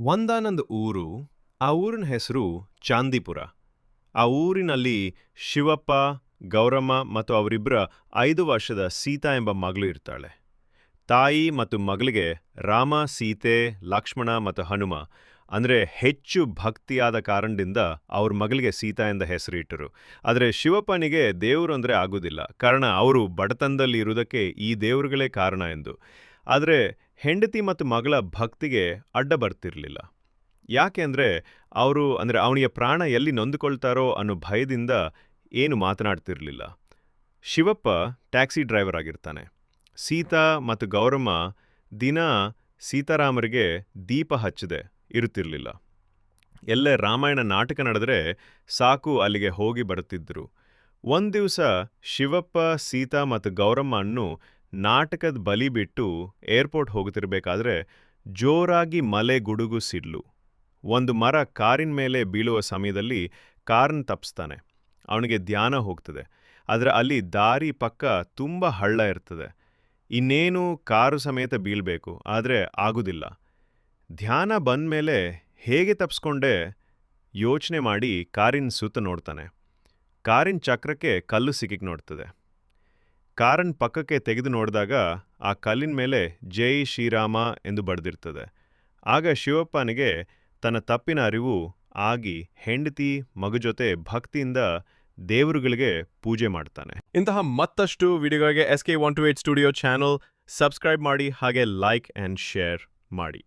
ಒಂದಾನೊಂದು ಊರು, ಆ ಊರಿನ ಹೆಸರು ಚಾಂದಿಪುರ. ಆ ಊರಿನಲ್ಲಿ ಶಿವಪ್ಪ, ಗೌರಮ್ಮ ಮತ್ತು ಅವರಿಬ್ಬರ ಐದು ವರ್ಷದ ಸೀತಾ ಎಂಬ ಮಗಳು ಇರ್ತಾಳೆ. ತಾಯಿ ಮತ್ತು ಮಗಳಿಗೆ ರಾಮ, ಸೀತೆ, ಲಕ್ಷ್ಮಣ ಮತ್ತು ಹನುಮ, ಅಂದರೆ ಹೆಚ್ಚು ಭಕ್ತಿಯಾದ ಕಾರಣದಿಂದ ಅವ್ರ ಮಗಳಿಗೆ ಸೀತಾ ಎಂದ ಹೆಸರಿಟ್ಟರು. ಆದರೆ ಶಿವಪ್ಪನಿಗೆ ದೇವರು ಅಂದರೆ ಆಗೋದಿಲ್ಲ. ಕಾರಣ ಅವರು ಬಡತನದಲ್ಲಿ ಇರುವುದಕ್ಕೆ ಈ ದೇವರುಗಳೇ ಕಾರಣ ಎಂದು. ಆದರೆ ಹೆಂಡತಿ ಮತ್ತು ಮಗಳ ಭಕ್ತಿಗೆ ಅಡ್ಡ ಬರ್ತಿರಲಿಲ್ಲ. ಯಾಕೆ ಅಂದರೆ ಅವರು ಅಂದರೆ ಅವನಿಯ ಪ್ರಾಣ ಎಲ್ಲಿ ನೊಂದುಕೊಳ್ತಾರೋ ಅನ್ನೋ ಭಯದಿಂದ ಏನು ಮಾತನಾಡ್ತಿರಲಿಲ್ಲ. ಶಿವಪ್ಪ ಟ್ಯಾಕ್ಸಿ ಡ್ರೈವರ್ ಆಗಿರ್ತಾನೆ. ಸೀತಾ ಮತ್ತು ಗೌರಮ್ಮ ದಿನ ಸೀತಾರಾಮರಿಗೆ ದೀಪ ಹಚ್ಚದೆ ಇರುತ್ತಿರಲಿಲ್ಲ. ಎಲ್ಲೇ ರಾಮಾಯಣ ನಾಟಕ ನಡೆದರೆ ಸಾಕು ಅಲ್ಲಿಗೆ ಹೋಗಿ ಬರುತ್ತಿದ್ದರು ಒಂದು ದಿವಸ ಶಿವಪ್ಪ, ಸೀತಾ ಮತ್ತು ಗೌರಮ್ಮ ಅನ್ನು ನಾಟಕದ ಬಲಿ ಬಿಟ್ಟು ಏರ್ಪೋರ್ಟ್ ಹೋಗುತ್ತಿರಬೇಕಾದ್ರೆ ಜೋರಾಗಿ ಮಲೆ ಗುಡುಗು ಸಿಡ್ಲು. ಒಂದು ಮರ ಕಾರಿನ ಮೇಲೆ ಬೀಳುವ ಸಮಯದಲ್ಲಿ ಕಾರ್ನ ತಪ್ಪಿಸ್ತಾನೆ ಅವನಿಗೆ ಧ್ಯಾನ ಹೋಗ್ತದೆ. ಆದರೆ ಅಲ್ಲಿ ದಾರಿ ಪಕ್ಕ ತುಂಬ ಹಳ್ಳ ಇರ್ತದೆ. ಇನ್ನೇನು ಕಾರು ಸಮೇತ ಬೀಳಬೇಕು, ಆದರೆ ಆಗುದಿಲ್ಲ. ಧ್ಯಾನ ಬಂದ ಮೇಲೆ ಹೇಗೆ ತಪ್ಪಿಸ್ಕೊಂಡೆ ಯೋಚನೆ ಮಾಡಿ ಕಾರಿನ ಸುತ್ತ ನೋಡ್ತಾನೆ. ಕಾರಿನ ಚಕ್ರಕ್ಕೆ ಕಲ್ಲು ಸಿಕ್ಕಿಗೆ ನೋಡ್ತದೆ. ಕಾರನ್ ಪಕ್ಕಕ್ಕೆ ತೆಗೆದು ನೋಡಿದಾಗ ಆ ಕಲ್ಲಿನ ಮೇಲೆ ಜೈ ಶ್ರೀರಾಮ ಎಂದು ಬಡ್ದಿರ್ತದೆ ಆಗ ಶಿವಪ್ಪನಿಗೆ ತನ್ನ ತಪ್ಪಿನ ಅರಿವು ಆಗಿ ಹೆಂಡತಿ, ಮಗು ಜೊತೆ ಭಕ್ತಿಯಿಂದ ದೇವರುಗಳಿಗೆ ಪೂಜೆ ಮಾಡ್ತಾನೆ. ಇಂತಹ ಮತ್ತಷ್ಟು ವಿಡಿಯೋಗಳಿಗೆ S K one two eight studio channel subscribe ಮಾಡಿ ಹಾಗೆ ಲೈಕ್ ಆ್ಯಂಡ್ ಶೇರ್ ಮಾಡಿ.